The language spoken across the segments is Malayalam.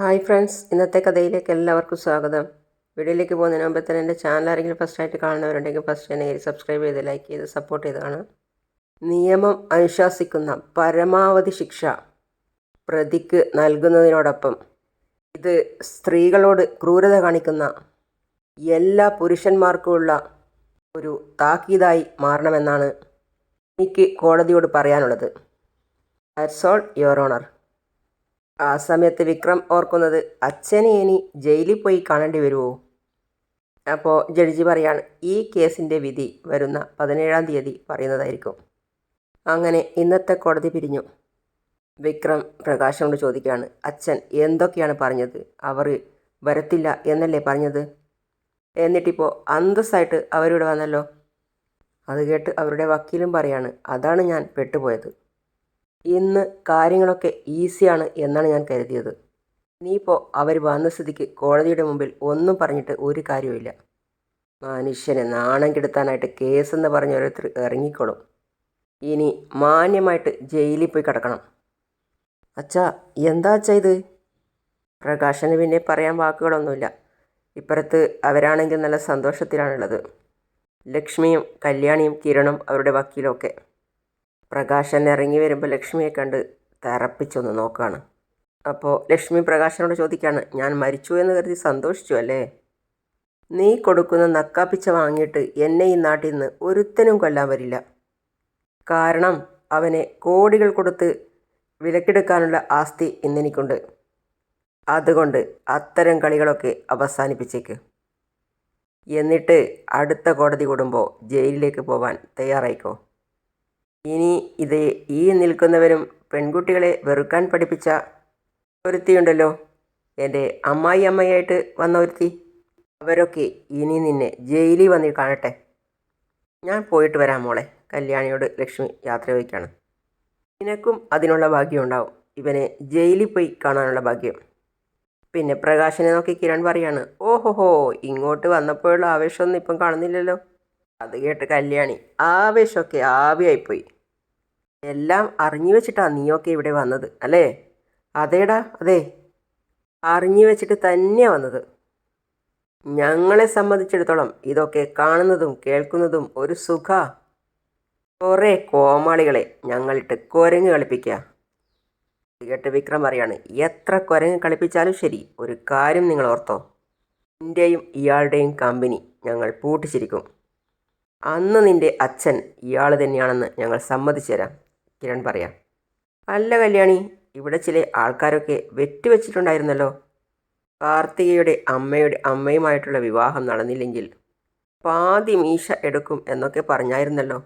ഹായ് ഫ്രണ്ട്സ് ഇന്നത്തെ കഥയിലേക്ക് എല്ലാവർക്കും സ്വാഗതം. വീഡിയോയിലേക്ക് പോകുന്നതിന് മുമ്പ് തന്നെ എന്റെ ചാനൽ ആരെങ്കിലും ഫസ്റ്റ് ആയിട്ട് കാണുന്നവരുണ്ടെങ്കിൽ ഫസ്റ്റ് തന്നെ സബ്സ്ക്രൈബ് ചെയ്ത് ലൈക്ക് ചെയ്ത് സപ്പോർട്ട് ചെയ്താണ് നിയമം അനുശാസിക്കുന്ന പരമാവധി ശിക്ഷ പ്രതിക്ക് നൽകുന്നതിനോടൊപ്പം ഇത് സ്ത്രീകളോട് ക്രൂരത കാണിക്കുന്ന എല്ലാ പുരുഷന്മാർക്കുമുള്ള ഒരു താക്കീതായി മാറണമെന്നാണ് എനിക്ക് കോടതിയോട് പറയാനുള്ളത്. ദാറ്റ്സ് ഓൾ യുവർ ഓണർ ആ സമയത്ത് വിക്രം ഓർക്കുന്നത് അച്ഛനെ ഇനി ജയിലിൽ പോയി കാണേണ്ടി വരുമോ അപ്പോൾ ജഡ്ജി പറയാണ് ഈ കേസിന്റെ വിധി വരുന്ന പതിനേഴാം തീയതി പറയുന്നതായിരിക്കും. അങ്ങനെ ഇന്നത്തെ കോടതി പിരിഞ്ഞു. വിക്രം പ്രകാശനോട് ചോദിക്കുകയാണ് അച്ഛൻ എന്തൊക്കെയാണ് പറഞ്ഞത്? അവർ വരത്തില്ല എന്നല്ലേ പറഞ്ഞത്? എന്നിട്ടിപ്പോൾ അന്തസ്സായിട്ട് അവരിവിടെ വന്നല്ലോ. അത് കേട്ട് അവരുടെ വക്കീലും പറയാണ് അതാണ് ഞാൻ പെട്ടുപോയത്. ഇന്ന് കാര്യങ്ങളൊക്കെ ഈസിയാണ് എന്നാണ് ഞാൻ കരുതിയത്. ഇനിയിപ്പോൾ അവർ വന്ന സ്ഥിതിക്ക് കോടതിയുടെ മുമ്പിൽ ഒന്നും പറഞ്ഞിട്ട് ഒരു കാര്യവുമില്ല. മനുഷ്യനെ നാണം കെടുത്താനായിട്ട് കേസെന്ന് പറഞ്ഞ ഓരോരുത്തർ ഇറങ്ങിക്കോളും. ഇനി മാന്യമായിട്ട് ജയിലിൽ പോയി കിടക്കണം. അച്ഛാ എന്താ അച്ഛാ ഇത്? പ്രകാശന് പിന്നെ പറയാൻ വാക്കുകളൊന്നുമില്ല. ഇപ്പുറത്ത് അവരാണെങ്കിൽ നല്ല സന്തോഷത്തിലാണുള്ളത്. ലക്ഷ്മിയും കല്യാണിയും കിരണും അവരുടെ വക്കീലും ഒക്കെ പ്രകാശൻ ഇറങ്ങി വരുമ്പോൾ ലക്ഷ്മിയെ കണ്ട് തറപ്പിച്ചൊന്ന് നോക്കുകയാണ് അപ്പോൾ ലക്ഷ്മി പ്രകാശനോട് ചോദിക്കുകയാണ് ഞാൻ മരിച്ചു എന്ന് കരുതി സന്തോഷിച്ചു അല്ലേ? നീ കൊടുക്കുന്ന നക്കാപ്പിച്ച വാങ്ങിയിട്ട് എന്നെ ഈ നാട്ടിൽ നിന്ന് ഒരുത്തനും കൊല്ലാൻ വരില്ല. കാരണം അവനെ കോടികൾ കൊടുത്ത് വിലക്കെടുക്കാനുള്ള ആസ്തി ഇന്നെനിക്കുണ്ട്. അതുകൊണ്ട് അത്തരം കളികളൊക്കെ അവസാനിപ്പിച്ചേക്ക്. എന്നിട്ട് അടുത്ത കോടതി കൂടുമ്പോൾ ജയിലിലേക്ക് പോവാൻ തയ്യാറായിക്കോ? ഇനി ഇത് ഈ നിൽക്കുന്നവരും പെൺകുട്ടികളെ വെറുക്കാൻ പഠിപ്പിച്ച ഒരുത്തിയുണ്ടല്ലോ. എന്റെ അമ്മായി അമ്മയായിട്ട് വന്ന ഒരുത്തി. അവരൊക്കെ ഇനി നിന്നെ ജയിലിൽ വന്ന് കാണട്ടെ. ഞാൻ പോയിട്ട് വരാം മോളെ. കല്യാണിയോട് ലക്ഷ്മി യാത്ര വയ്ക്കാണ്. നിനക്കും അതിനുള്ള ഭാഗ്യം ഉണ്ടാവും. ഇവനെ ജയിലിൽ പോയി കാണാനുള്ള ഭാഗ്യം. പിന്നെ പ്രകാശനെ നോക്കി കിരൺ പറയാണ് ഓഹോഹോ ഇങ്ങോട്ട് വന്നപ്പോഴുള്ള ആവേശമൊന്നും ഇപ്പം കാണുന്നില്ലല്ലോ. അത് കേട്ട് കല്യാണി ആവേശമൊക്കെ ആവിയായിപ്പോയി. എല്ലാം അറിഞ്ഞു വെച്ചിട്ടാണ് നീയൊക്കെ ഇവിടെ വന്നത് അല്ലേ? അതേടാ അതെ. അറിഞ്ഞു വെച്ചിട്ട് തന്നെയാണ് വന്നത്. ഞങ്ങളെ സംബന്ധിച്ചിടത്തോളം ഇതൊക്കെ കാണുന്നതും കേൾക്കുന്നതും ഒരു സുഖ. കുറേ കോമാളികളെ ഞങ്ങളിട്ട് കുരങ്ങ് കളിപ്പിക്കുക കേട്ട് വിക്രം പറയാണ് എത്ര കുരങ്ങ് കളിപ്പിച്ചാലും ശരി ഒരു കാര്യം നിങ്ങൾ ഓർത്തോ. എന്റെയും ഇയാളുടെയും കമ്പനി ഞങ്ങൾ പൂട്ടിച്ചിരിക്കും. അന്ന് നിന്റെ അച്ഛൻ ഇയാൾ തന്നെയാണെന്ന് ഞങ്ങൾ സമ്മതിച്ചു തരാം കിരൺ പറയാം. അല്ല കല്യാണി ഇവിടെ ചില ആൾക്കാരൊക്കെ വെറ്റുവെച്ചിട്ടുണ്ടായിരുന്നല്ലോ കാർത്തികയുടെ അമ്മയുടെ അമ്മയുമായിട്ടുള്ള വിവാഹം നടന്നില്ലെങ്കിൽ പാതി മീശ എടുക്കും എന്നൊക്കെ പറഞ്ഞായിരുന്നല്ലോ.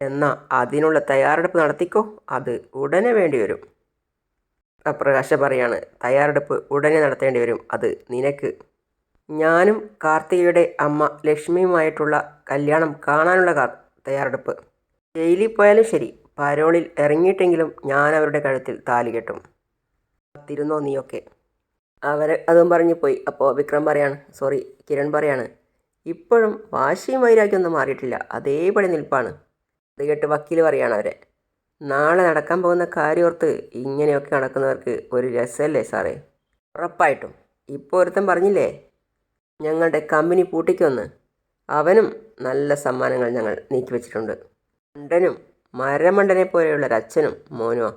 എന്നാൽ അതിനുള്ള തയ്യാറെടുപ്പ് നടത്തിക്കോ അത് ഉടനെ വേണ്ടി വരും. പ്രകാശ പറയാണ് തയ്യാറെടുപ്പ് ഉടനെ നടത്തേണ്ടി വരും അത് നിനക്ക് ഞാനും കാർത്തികയുടെ അമ്മ ലക്ഷ്മിയുമായിട്ടുള്ള കല്യാണം കാണാനുള്ള തയ്യാറെടുപ്പ്. ജയിലിൽ പോയാലും ശരി പരോളിൽ ഇറങ്ങിയിട്ടെങ്കിലും ഞാൻ അവരുടെ കഴുത്തിൽ താലി കെട്ടും. തിരുന്നോ നീയൊക്കെ? അവർ അതും പറഞ്ഞു പോയി. അപ്പോൾ വിക്രം പറയാണ് സോറി കിരൺ പറയാണ് ഇപ്പോഴും വാശിയും വൈരാഗ്യമൊന്നും മാറിയിട്ടില്ല അതേപടി നിൽപ്പാണ്. അത് കേട്ട് വക്കീൽ പറയാണ് അവരെ നാളെ നടക്കാൻ പോകുന്ന കാര്യോർത്ത് ഇങ്ങനെയൊക്കെ നടക്കുന്നവർക്ക് ഒരു രസമല്ലേ സാറേ? ഉറപ്പായിട്ടും. ഇപ്പോൾ ഒരുത്തൻ പറഞ്ഞില്ലേ ഞങ്ങളുടെ കമ്പനി പൂട്ടിക്കൊന്ന്. അവനും നല്ല സമ്മാനങ്ങൾ ഞങ്ങൾ നീക്കിവെച്ചിട്ടുണ്ട് മണ്ടനും മരമണ്ടനെ പോലെയുള്ള ഒരച്ഛനും മോനുമോ.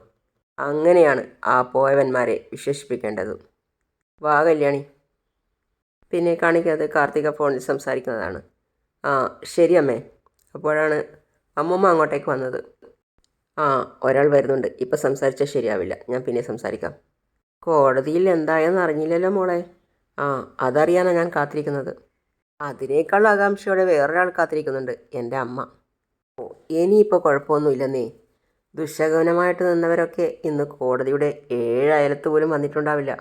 അങ്ങനെയാണ് ആ പോയവന്മാരെ വിശേഷിപ്പിക്കേണ്ടത്. വാ കല്യാണി. പിന്നെ കാണിക്കാതെ കാർത്തിക ഫോണിൽ സംസാരിക്കുന്നതാണ്. ആ ശരി അമ്മേ. അപ്പോഴാണ് അമ്മമ്മ അങ്ങോട്ടേക്ക് വന്നത്. ആ ഒരാൾ വരുന്നുണ്ട്. ഇപ്പം സംസാരിച്ചാൽ ശരിയാവില്ല. ഞാൻ പിന്നെ സംസാരിക്കാം. കോടതിയിൽ എന്തായെന്ന് അറിഞ്ഞില്ലല്ലോ മോളെ. ആ അതറിയാനാണ് ഞാൻ കാത്തിരിക്കുന്നത്. അതിനേക്കാൾ ആകാംക്ഷയോടെ വേറൊരാൾ കാത്തിരിക്കുന്നുണ്ട് എന്റെ അമ്മ. ഓ ഇനിയിപ്പോൾ കുഴപ്പമൊന്നുമില്ലെന്നേ. ദുശകനമായിട്ട് നിന്നവരൊക്കെ ഇന്ന് കോടതിയുടെ ഏഴ് അയലത്ത് പോലും വന്നിട്ടുണ്ടാവില്ല.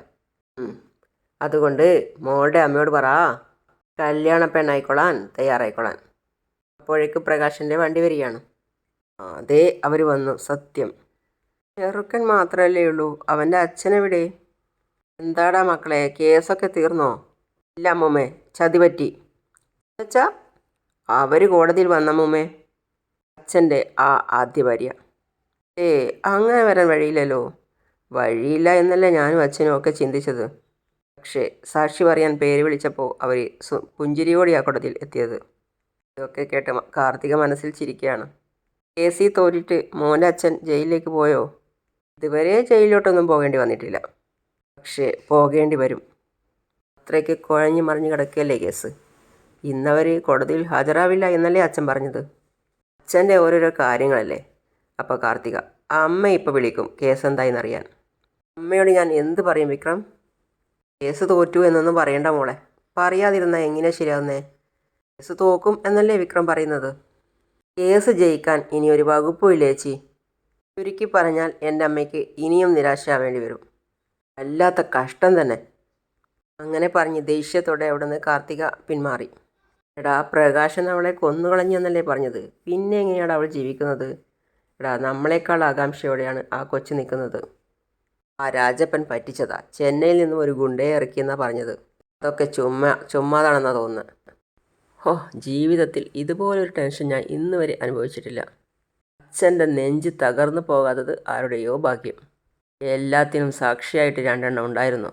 അതുകൊണ്ട് മോളുടെ അമ്മയോട് പറ. കല്യാണ പെണ്ണായിക്കൊള്ളാൻ തയ്യാറായിക്കൊള്ളാൻ. അപ്പോഴേക്ക് പ്രകാശന്റെ വണ്ടി വരികയാണ്. അതെ അവർ വന്നു സത്യം. ചെറുക്കൻ മാത്രമല്ലേ ഉള്ളൂ അവന്റെ അച്ഛനെവിടെ? എന്താടാ മക്കളെ? കേസൊക്കെ തീർന്നോ? ഇല്ല അമ്മൂമ്മേ ചതി പറ്റി. വെച്ചാ അവർ കോടതിയിൽ വന്നമ്മൂമ്മേ അച്ഛന്റെ ആ ആദ്യ ഭാര്യ. ഏ അങ്ങനെ വരാൻ വഴിയില്ലല്ലോ. വഴിയില്ല എന്നല്ലേ ഞാനും അച്ഛനും ഒക്കെ ചിന്തിച്ചത്. പക്ഷേ സാക്ഷി പറയാൻ പേര് വിളിച്ചപ്പോൾ അവർ പുഞ്ചിരിയോടെ ആ കുടത്തിൽ എത്തിയത്. ഇതൊക്കെ കേട്ട് കാർത്തിക മനസ്സിൽ ചിരിക്കുകയാണ്. കേസി തോറ്റിട്ട് മോന്റെ അച്ഛൻ ജയിലിലേക്ക് പോയോ? ഇതുവരെ ജയിലിലോട്ടൊന്നും പോകേണ്ടി വന്നിട്ടില്ല. പക്ഷേ പോകേണ്ടി വരും. അത്രയ്ക്ക് കുഴഞ്ഞു മറിഞ്ഞു കിടക്കുകയല്ലേ കേസ്? ഇന്നവർ കോടതിയിൽ ഹാജരാവില്ല എന്നല്ലേ അച്ഛൻ പറഞ്ഞത്? അച്ഛന്റെ ഓരോരോ കാര്യങ്ങളല്ലേ? അപ്പോൾ കാർത്തിക അമ്മ ഇപ്പോൾ വിളിക്കും കേസ് എന്തായെന്നറിയാൻ. അമ്മയോട് ഞാൻ എന്ത് പറയും വിക്രം? കേസ് തോറ്റു എന്നൊന്നും പറയണ്ട മോളെ. പറയാതിരുന്നാൽ എങ്ങനെ ശരിയാവുന്നേ? കേസ് തോക്കും എന്നല്ലേ വിക്രം പറയുന്നത്? കേസ് ജയിക്കാൻ ഇനി ഒരു വകുപ്പും ഇല്ലേച്ചി ചുരുക്കി പറഞ്ഞാൽ എന്റെ അമ്മയ്ക്ക് ഇനിയും നിരാശയാവേണ്ടി വരും. വല്ലാത്ത കഷ്ടം തന്നെ. അങ്ങനെ പറഞ്ഞ് ദേഷ്യത്തോടെ അവിടുന്ന് കാർത്തിക പിന്മാറി. എടാ പ്രകാശൻ അവളെ കൊന്നുകളഞ്ഞെന്നല്ലേ പറഞ്ഞത്? പിന്നെ എങ്ങനെയാണ് അവൾ ജീവിക്കുന്നത്? എടാ നമ്മളെക്കാൾ ആകാംക്ഷയോടെയാണ് ആ കൊച്ചു നിൽക്കുന്നത്. ആ രാജപ്പൻ പറ്റിച്ചതാ. ചെന്നൈയിൽ നിന്നും ഒരു ഗുണ്ടയെ ഇറക്കിയെന്നാണ് പറഞ്ഞത്. അതൊക്കെ ചുമ്മാ ചുമ്മാതാണെന്നാ തോന്നുന്നത് ഹോ ജീവിതത്തിൽ ഇതുപോലൊരു ടെൻഷൻ ഞാൻ ഇന്നുവരെ അനുഭവിച്ചിട്ടില്ല. അച്ഛന്റെ നെഞ്ച് തകർന്നു പോകാത്തത് ആരുടെയോ ഭാഗ്യം. എല്ലാത്തിനും സാക്ഷിയായിട്ട് രണ്ടെണ്ണം ഉണ്ടായിരുന്നു.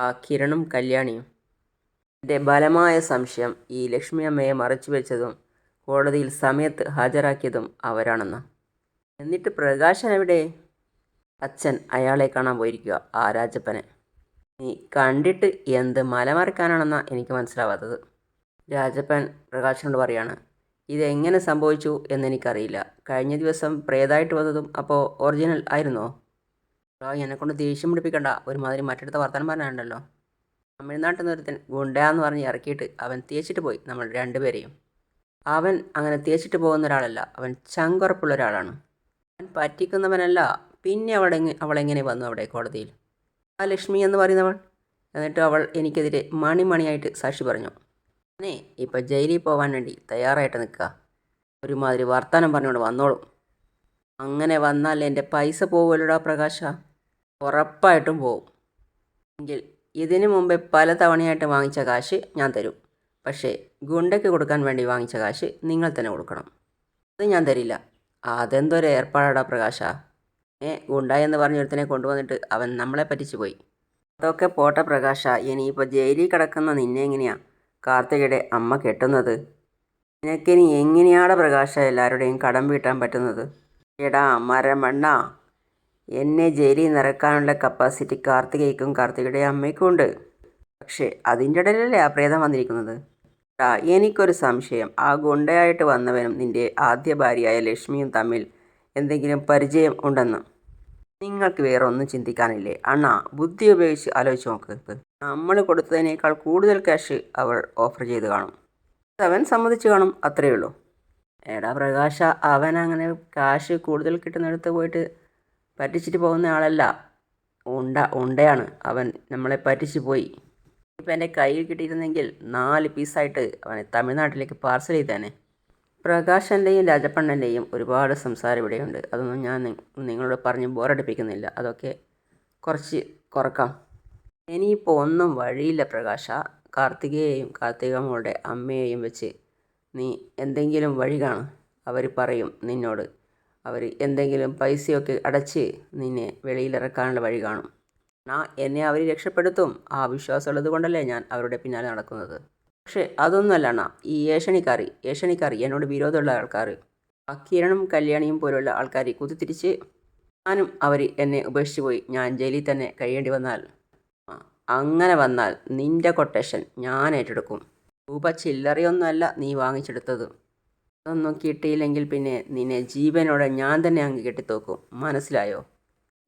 ആ കിരണും കല്യാണിയും. എന്റെ ബലമായ സംശയം ഈ ലക്ഷ്മി അമ്മയെ മറച്ചു വെച്ചതും കോടതിയിൽ സമയത്ത് ഹാജരാക്കിയതും അവരാണെന്ന്. എന്നിട്ട് പ്രകാശൻ എവിടെ? അച്ഛൻ അയാളെ കാണാൻ പോയിരിക്കുക ആ രാജപ്പനെ. നീ കണ്ടിട്ട് എന്ത് മലമറിക്കാനാണെന്നാണ് എനിക്ക് മനസ്സിലാവാത്തത്. രാജപ്പൻ പ്രകാശനോട് പറയാണ് ഇതെങ്ങനെ സംഭവിച്ചു എന്നെനിക്കറിയില്ല. കഴിഞ്ഞ ദിവസം പ്രേതായിട്ട് വന്നതും അപ്പോൾ ഒറിജിനൽ ആയിരുന്നോ? എന്നെക്കൊണ്ട് ദേഷ്യം പിടിപ്പിക്കണ്ട. ഒരുമാതിരി മറ്റടുത്ത വർത്തമാനം പറഞ്ഞാണ്ടല്ലോ തമിഴ്നാട്ടിൽ നിന്ന് ഒരുത്തൻ ഗുണ്ടയാന്ന് പറഞ്ഞ് ഇറക്കിയിട്ട് അവൻ തേച്ചിട്ട് പോയി നമ്മൾ രണ്ടുപേരെയും. അവൻ അങ്ങനെ തേച്ചിട്ട് പോകുന്ന ഒരാളല്ല അവൻ ചങ്കുറപ്പുള്ള ഒരാളാണ്. അവൻ പറ്റിക്കുന്നവനല്ല പിന്നെ അവളെ അവളെങ്ങനെ വന്നു അവിടെ കോടതിയിൽ? ആ ലക്ഷ്മി എന്ന് പറയുന്നവൾ എന്നിട്ട് അവൾ എനിക്കെതിരെ മണിമണിയായിട്ട് സാക്ഷി പറഞ്ഞു. അനേ ഇപ്പം ജയിലിൽ പോകാൻ വേണ്ടി തയ്യാറായിട്ട് നിൽക്കുക. ഒരുമാതിരി വർത്തമാനം പറഞ്ഞുകൊണ്ട് വന്നോളും. അങ്ങനെ വന്നാൽ എന്റെ പൈസ പോകുമല്ലോടാ പ്രകാശ. ഉറപ്പായിട്ടും പോവും. എങ്കിൽ ഇതിനു മുമ്പേ പല തവണയായിട്ട് വാങ്ങിച്ച കാശ് ഞാൻ തരും. പക്ഷേ ഗുണ്ടയ്ക്ക് കൊടുക്കാൻ വേണ്ടി വാങ്ങിച്ച കാശ് നിങ്ങൾ തന്നെ കൊടുക്കണം. അത് ഞാൻ തരില്ല. അതെന്തൊരു ഏർപ്പാടാടാ പ്രകാശ. ഏ ഗുണ്ട എന്ന് പറഞ്ഞൊരുത്തനെ കൊണ്ടുവന്നിട്ട് അവൻ നമ്മളെ പറ്റിച്ചു പോയി. അതൊക്കെ പോട്ടെ പ്രകാശ. ഇനിയിപ്പോൾ ജയിലിൽ കിടക്കുന്ന നിന്നെ എങ്ങനെയാണ് കാർത്തികയുടെ അമ്മ കെട്ടുന്നത്? നിനക്കിനി എങ്ങനെയാണ് പ്രകാശ എല്ലാവരുടെയും കടം വീട്ടാൻ പറ്റുന്നത്? എടാ മരമണ്ണ. എന്നെ ജയിലിൽ നിറക്കാനുള്ള കപ്പാസിറ്റി കാർത്തികയ്ക്കും കാർത്തികയുടെ അമ്മയ്ക്കും ഉണ്ട്. പക്ഷേ അതിന്റെ ഇടയിലല്ലേ ആ പ്രേതം വന്നിരിക്കുന്നത്? ആ എനിക്കൊരു സംശയം. ആ ഗുണ്ടയായിട്ട് വന്നവനും നിന്റെ ആദ്യ ഭാര്യയായ ലക്ഷ്മിയും തമ്മിൽ എന്തെങ്കിലും പരിചയം ഉണ്ടെന്ന്. നിങ്ങൾക്ക് വേറെ ഒന്നും ചിന്തിക്കാനില്ലേ? അണ്ണാ ബുദ്ധി ഉപയോഗിച്ച് ആലോചിച്ച് നോക്ക്. നമ്മൾ കൊടുത്തതിനേക്കാൾ കൂടുതൽ ക്യാഷ് അവൾ ഓഫർ ചെയ്ത് കാണും. അവൻ സമ്മതിച്ചു കാണും അത്രയേ ഉള്ളൂ. എടാ പ്രകാശ അവൻ അങ്ങനെ കാശ് കൂടുതൽ കിട്ടുന്നിടത്ത് പോയിട്ട് പറ്റിച്ചിട്ട് പോകുന്ന ആളല്ല. ഉണ്ട ഉണ്ടയാണ്. അവൻ നമ്മളെ പറ്റിച്ച് പോയി. ഇപ്പം എന്റെ കയ്യിൽ കിട്ടിയിരുന്നെങ്കിൽ നാല് പീസായിട്ട് അവനെ തമിഴ്നാട്ടിലേക്ക് പാർസൽ ചെയ്തേനെ. പ്രകാശന്റെയും രാജപ്പണ്ണന്റെയും ഒരുപാട് സംസാരം ഇവിടെയുണ്ട്. അതൊന്നും ഞാൻ നിങ്ങളോട് പറഞ്ഞ് ബോറടിപ്പിക്കുന്നില്ല. അതൊക്കെ കുറച്ച് കുറക്കാം. ഇനിയിപ്പോൾ ഒന്നും വഴിയില്ല പ്രകാശ. കാർത്തികയെയും കാർത്തിക മോളുടെ അമ്മയെയും വെച്ച് നീ എന്തെങ്കിലും വഴി കാണും. അവർ പറയും നിന്നോട്. അവർ എന്തെങ്കിലും പൈസയൊക്കെ അടച്ച് നിന്നെ വെളിയിലിറക്കാനുള്ള വഴി കാണും. ആ എന്നെ അവർ രക്ഷപ്പെടുത്തും. ആ വിശ്വാസമുള്ളത് കൊണ്ടല്ലേ ഞാൻ അവരുടെ പിന്നാലെ നടക്കുന്നത്. പക്ഷേ അതൊന്നുമല്ല അണ്ണാ ഈ ഏഷണിക്കാർ ഏഷണിക്കാർ എന്നോട് വിരോധമുള്ള ആൾക്കാർ ആ കിരണും കല്യാണിയും പോലുള്ള ആൾക്കാർ കുത്തിത്തിരിച്ച് ഞാനും അവർ എന്നെ ഉപേക്ഷിച്ച് പോയി. ഞാൻ ജയിലിൽ തന്നെ കഴിയേണ്ടി വന്നാൽ അങ്ങനെ വന്നാൽ നിന്റെ കൊട്ടേഷൻ ഞാൻ ഏറ്റെടുക്കും. രൂപ ചില്ലറയൊന്നുമല്ല നീ വാങ്ങിച്ചെടുത്തത്. അതൊന്നും കിട്ടിയില്ലെങ്കിൽ പിന്നെ നിന്നെ ജീവനോടെ ഞാൻ തന്നെ അങ്ങ് കെട്ടിത്തോക്കും. മനസ്സിലായോ?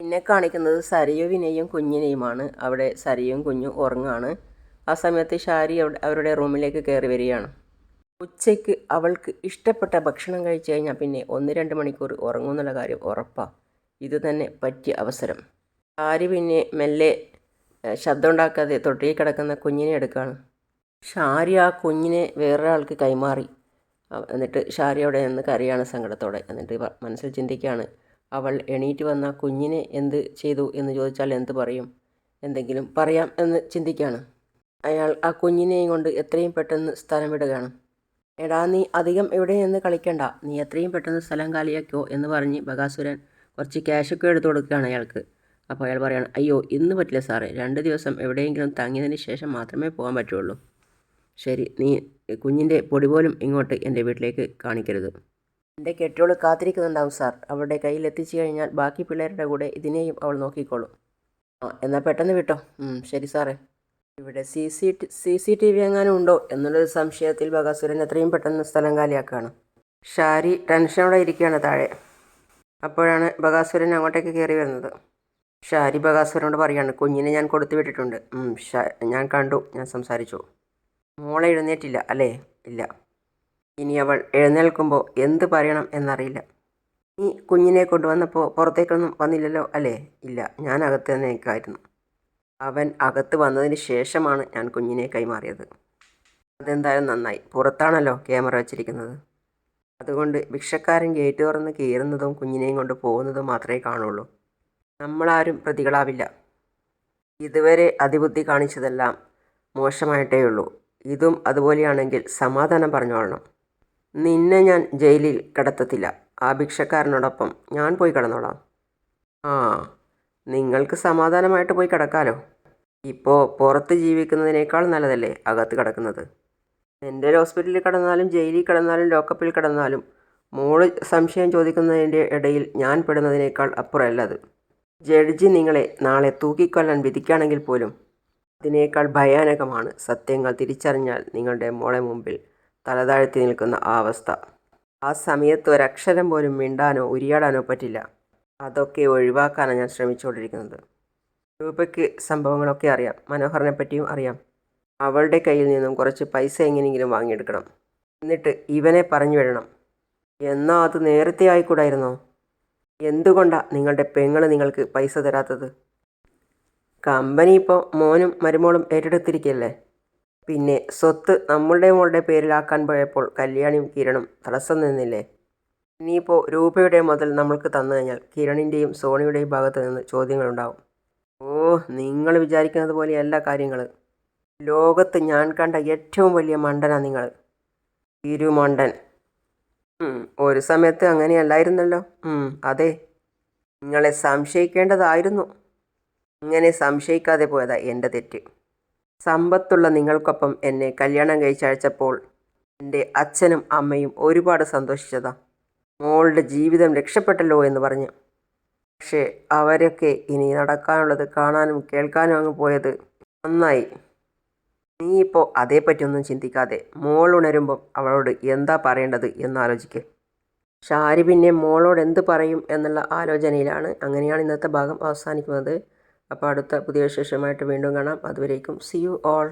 പിന്നെ കാണിക്കുന്നത് സരയുവിനെയും കുഞ്ഞിനെയുമാണ്. അവിടെ സരയും കുഞ്ഞും ഉറങ്ങാണ്. ആ സമയത്ത് ഷാരി അവരുടെ റൂമിലേക്ക് കയറി വരികയാണ്. ഉച്ചയ്ക്ക് അവൾക്ക് ഇഷ്ടപ്പെട്ട ഭക്ഷണം കഴിച്ചു കഴിഞ്ഞാൽ പിന്നെ ഒന്ന് രണ്ട് മണിക്കൂർ ഉറങ്ങുമെന്നുള്ള കാര്യം ഉറപ്പാണ് ഇത് തന്നെ പറ്റിയ അവസരം. ഷാരി പിന്നെ മെല്ലെ ശബ്ദം ഉണ്ടാക്കാതെ തൊട്ടിയിൽ കിടക്കുന്ന കുഞ്ഞിനെ എടുക്കുകയാണ് ഷാരി ആ കുഞ്ഞിനെ വേറൊരാൾക്ക് കൈമാറി. എന്നിട്ട് ഷാരി അവിടെ നിന്ന് കരയാണ് സങ്കടത്തോടെ. എന്നിട്ട് മനസ്സിൽ ചിന്തിക്കുകയാണ് അവൾ എണീറ്റ് വന്ന കുഞ്ഞിനെ എന്ത് ചെയ്തു എന്ന് ചോദിച്ചാൽ എന്ത് പറയും? എന്തെങ്കിലും പറയാം എന്ന് ചിന്തിക്കുകയാണ്. അയാൾ ആ കുഞ്ഞിനെയും കൊണ്ട് എത്രയും പെട്ടെന്ന് സ്ഥലം വിടുകയാണ്. എടാ നീ അധികം ഇവിടെ നിന്ന് കളിക്കണ്ട. നീ എത്രയും പെട്ടെന്ന് സ്ഥലം കാലിയാക്കോ എന്ന് പറഞ്ഞ് ബകാസുരൻ കുറച്ച് ക്യാഷൊക്കെ എടുത്തു കൊടുക്കുകയാണ് അയാൾക്ക്. അപ്പോൾ അയാൾ പറയാണ് അയ്യോ ഇന്ന് പറ്റില്ല സാറേ. രണ്ട് ദിവസം എവിടെയെങ്കിലും തങ്ങിയതിന് ശേഷം മാത്രമേ പോകാൻ പറ്റുള്ളൂ. ശരി നീ കുഞ്ഞിന്റെ പൊടി പോലും ഇങ്ങോട്ട് എന്റെ വീട്ടിലേക്ക് കാണിക്കരുത്. എന്റെ കെട്ടിയോൾ കാത്തിരിക്കുന്നുണ്ടാവും സാർ. അവളുടെ കയ്യിൽ എത്തിച്ചു കഴിഞ്ഞാൽ ബാക്കി പിള്ളേരുടെ കൂടെ ഇതിനെയും അവൾ നോക്കിക്കോളും. ആ എന്നാൽ പെട്ടെന്ന് വിട്ടോ. ശരി സാറേ. ഇവിടെ C C C C T V എങ്ങാനും ഉണ്ടോ എന്നുള്ളൊരു സംശയത്തിൽ ബകാസുരൻ എത്രയും പെട്ടെന്ന് സ്ഥലം കാലിയാക്കുകയാണ് ഷാരി ടെൻഷനോടെ ഇരിക്കുകയാണ് താഴെ. അപ്പോഴാണ് ബകാസുരൻ അങ്ങോട്ടേക്ക് കയറി വരുന്നത്. ഷാരി ബകാസുരനോട് പറയാണ് കുഞ്ഞിനെ ഞാൻ കൊടുത്തു വിട്ടിട്ടുണ്ട്. ഞാൻ കണ്ടു ഞാൻ സംസാരിച്ചു. മോളെ എഴുന്നേറ്റില്ല. അല്ലേ? ഇല്ല. ഇനി അവൾ എഴുന്നേൽക്കുമ്പോൾ എന്ത് പറയണം എന്നറിയില്ല. നീ കുഞ്ഞിനെ കൊണ്ടുവന്നപ്പോൾ പുറത്തേക്കൊന്നും വന്നില്ലല്ലോ? അല്ലേ? ഇല്ല. ഞാൻ അകത്ത് തന്നെ നിൽക്കായിരുന്നു അവൻ അകത്ത് വന്നതിന് ശേഷമാണ് ഞാൻ കുഞ്ഞിനെ കൈമാറിയത്. അതെന്തായാലും നന്നായി. പുറത്താണല്ലോ ക്യാമറ വെച്ചിരിക്കുന്നത്. അതുകൊണ്ട് ഭിക്ഷക്കാരൻ ഗേറ്റ് തുറന്ന് കയറുന്നതും കുഞ്ഞിനെയും കൊണ്ട് പോകുന്നതും മാത്രമേ കാണുള്ളൂ. നമ്മളാരും പ്രതികളാവില്ല. ഇതുവരെ അതിബുദ്ധി കാണിച്ചതെല്ലാം മോശമായിട്ടേ ഉള്ളൂ ഇതും അതുപോലെയാണെങ്കിൽ സമാധാനം പറഞ്ഞോളണം നിന്നെ ഞാൻ ജയിലിൽ കിടത്തത്തില്ല. ആ ഭിക്ഷക്കാരനോടൊപ്പം ഞാൻ പോയി കിടന്നോളാം. ആ നിങ്ങൾക്ക് സമാധാനമായിട്ട് പോയി കിടക്കാലോ. ഇപ്പോൾ പുറത്ത് ജീവിക്കുന്നതിനേക്കാൾ നല്ലതല്ലേ അകത്ത് കിടക്കുന്നത്? എന്റെ ഹോസ്പിറ്റലിൽ കിടന്നാലും ജയിലിൽ കിടന്നാലും ലോക്കപ്പിൽ കിടന്നാലും മോൾ സംശയം ചോദിക്കുന്നതിന്റെ ഇടയിൽ ഞാൻ പെടുന്നതിനേക്കാൾ അപ്പുറമല്ല അത് ജഡ്ജി നിങ്ങളെ നാളെ തൂക്കിക്കൊല്ലാൻ വിധിക്കുകയാണെങ്കിൽ പോലും അതിനേക്കാൾ ഭയാനകമാണ് സത്യങ്ങൾ തിരിച്ചറിഞ്ഞാൽ നിങ്ങളുടെ മോളെ മുമ്പിൽ തലതാഴ്ത്തി നിൽക്കുന്ന ആ അവസ്ഥ. ആ സമയത്ത് ഒരക്ഷരം പോലും മിണ്ടാനോ ഉരിയാടാനോ പറ്റില്ല. അതൊക്കെ ഒഴിവാക്കാനാണ് ഞാൻ ശ്രമിച്ചുകൊണ്ടിരിക്കുന്നത്. രൂപയ്ക്ക് സംഭവങ്ങളൊക്കെ അറിയാം. മനോഹറിനെ പറ്റിയും അറിയാം. അവളുടെ കയ്യിൽ നിന്നും കുറച്ച് പൈസ എങ്ങനെയെങ്കിലും വാങ്ങിയെടുക്കണം. എന്നിട്ട് ഇവനെ പറഞ്ഞു വിടണം. എന്നാൽ അത് നേരത്തെ ആയിക്കൂടായിരുന്നോ? എന്തുകൊണ്ടാണ് നിങ്ങളുടെ പെങ്ങൾ നിങ്ങൾക്ക് പൈസ തരാത്തത്? കമ്പനി ഇപ്പോൾ മോനും മരുമോളും ഏറ്റെടുത്തിരിക്കല്ലേ? പിന്നെ സ്വത്ത് നമ്മളുടെ മോളുടെ പേരിലാക്കാൻ പോയപ്പോൾ കല്യാണിയും കിരണും തടസ്സം നിന്നില്ലേ? ഇനിയിപ്പോൾ രൂപയുടെ മുതൽ നമ്മൾക്ക് തന്നു കഴിഞ്ഞാൽ കിരണിന്റെയും സോണിയുടെയും ഭാഗത്ത് നിന്ന് ചോദ്യങ്ങളുണ്ടാവും. ഓ നിങ്ങൾ വിചാരിക്കുന്നത് പോലെയല്ല കാര്യങ്ങൾ ലോകത്ത് ഞാൻ കണ്ട ഏറ്റവും വലിയ മണ്ടനാണ് നിങ്ങൾ. ഇരുമണ്ടൻ ഒരു സമയത്ത് അങ്ങനെയല്ലായിരുന്നല്ലോ. അതെ. നിങ്ങളെ സംശയിക്കേണ്ടതായിരുന്നു. ഇങ്ങനെ സംശയിക്കാതെ പോയതാ എന്റെ തെറ്റ്. സമ്പത്തുള്ള നിങ്ങൾക്കൊപ്പം എന്നെ കല്യാണം കഴിച്ചയച്ചപ്പോൾ എന്റെ അച്ഛനും അമ്മയും ഒരുപാട് സന്തോഷിച്ചതാ. മോളുടെ ജീവിതം രക്ഷപ്പെട്ടല്ലോ എന്ന് പറഞ്ഞ്. പക്ഷേ അവരൊക്കെ ഇനി നടക്കാനുള്ളത് കാണാനും കേൾക്കാനും അങ്ങ് പോയത് നന്നായി. നീ ഇപ്പോൾ അതേപ്പറ്റി ഒന്നും ചിന്തിക്കാതെ മോൾ ഉണരുമ്പം അവളോട് എന്താ പറയേണ്ടത് എന്നാലോചിക്ക് ഷാരി പിന്നെ മോളോട് എന്ത് പറയും എന്നുള്ള ആലോചനയിലാണ് അങ്ങനെയാണ് ഇന്നത്തെ ഭാഗം അവസാനിക്കുന്നത്. അപ്പോൾ അടുത്ത പുതിയ വിശേഷമായിട്ട് വീണ്ടും കാണാം. അതുവരേക്കും സി യു ഓൾ